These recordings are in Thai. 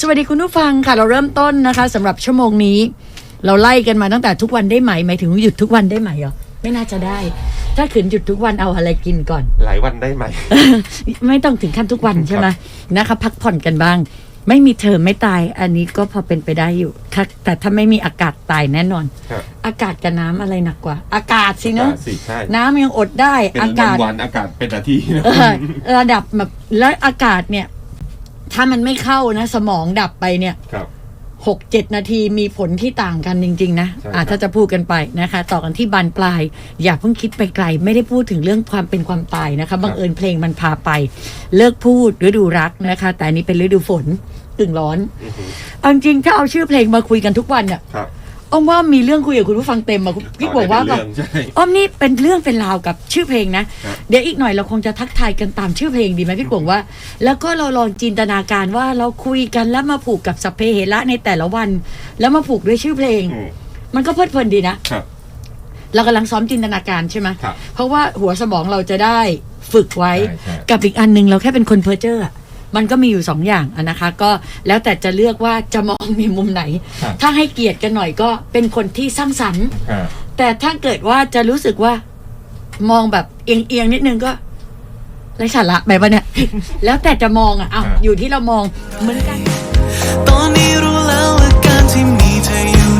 สวัสดีคุณผู้ฟังค่ะ เราเริ่มต้นนะคะสำหรับชั่วโมงนี้ เราไล่กันมาตั้งแต่ทุกวันได้ไหมหมายถึงหยุดทุกวันได้ไหมเหรอไม่น่าจะได้ ถ้าขืนหยุดทุกวันเอาอะไรกินก่อน หลายวันได้ไหม ไม่ต้องถึงขั้นทุกวันใช่ไหมนะคะ พักผ่อนกันบ้าง ไม่มีเธอไม่ตาย อันนี้ก็พอเป็นไปได้อยู่ถ้าแต่ถ้าไม่มีอากาศตายแน่นอนครับอากาศกับน้ำอะไรหนักกว่า อากาศสิเนอะอากาศสิใช่น้ำยังอดได้เป็นอากาศวันๆอากาศเป็นนาทีนะเออระดับแบบแล้วอากาศเนี่ย ถ้ามันไม่เข้านะ สมองดับไปเนี่ยครับ หกเจ็ดนาทีมีผลที่ต่างกันจริง ๆ นะใช่อะครับถ้าจะพูดกันไปนะคะ ต่อกันที่บานปลาย อย่าเพิ่งคิดไปไกล ไม่ได้พูดถึงเรื่องความเป็นความตายนะคะบังเอิญเพลงมันพาไป เลิกพูดฤดูรักนะคะ แต่อันนี้เป็นฤดูฝนตึงร้อนอือฮึเอาจริงๆถ้าเอาชื่อเพลงมาคุยกันทุกวันเนี่ย ครับ อ้อมว่ามีเรื่องคุยกับคุณผู้ฟังเต็มอะพี่บอกว่าเป็แบนบเรื่องใช่ อ้อมนี่เป็นเรื่องเป็นราวกับชื่อเพลงนะ ครับเดี๋ยวอีกหน่อยเราคงจะทักทายกันตามชื่อเพลงดีไหมพี่กวงว่า แล้วก็เราลองจินตนาการว่าเราคุยกันแล้วมาผูกกับสัพเพเหระในแต่ละวัน แล้วมาผูกด้วยชื่อเพลง อืม มันก็เพลิดเพลินดีนะ ครับ เรากำลังซ้อมจินตนาการใช่ไหม ครับเพราะว่าหัวสมองเราจะได้ฝึกไว้ ใช่ใช่ กับอีกอันหนึงเราแค่เป็นคนเพอเจอร์อะ มันก็มีอยู่สองอย่างอะนะคะ ก็แล้วแต่จะเลือกว่าจะมองในมุมไหน ครับถ้าให้เกียรติกันหน่อยก็เป็นคนที่สร้างสรรค์ครับแต่ถ้าเกิดว่าจะรู้สึกว่ามองแบบเอียงๆนิดนึงก็ไร้สาระไปปะเนี่ย แล้วแต่จะมองอะอ้าวครับอยู่ที่เรามองเหมือนกัน ตอนนี้รู้แล้วว่าการที่มีเธออยู่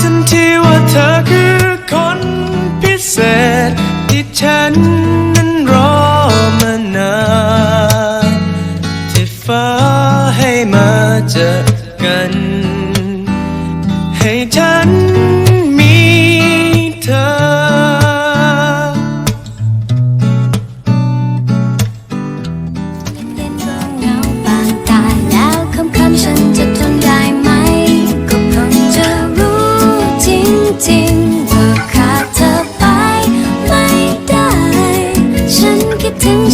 ทันทีว่าเธอคือคนพิเศษที่ฉันนั้นรอมานานที่ฟ้าให้มาเจอกัน ให้ฉัน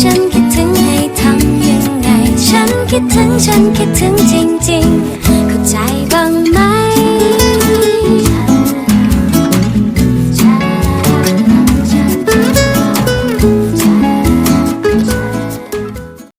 ฉันคิดถึงให้ทำยังไง ฉันคิดถึงฉันคิดถึงจริงๆ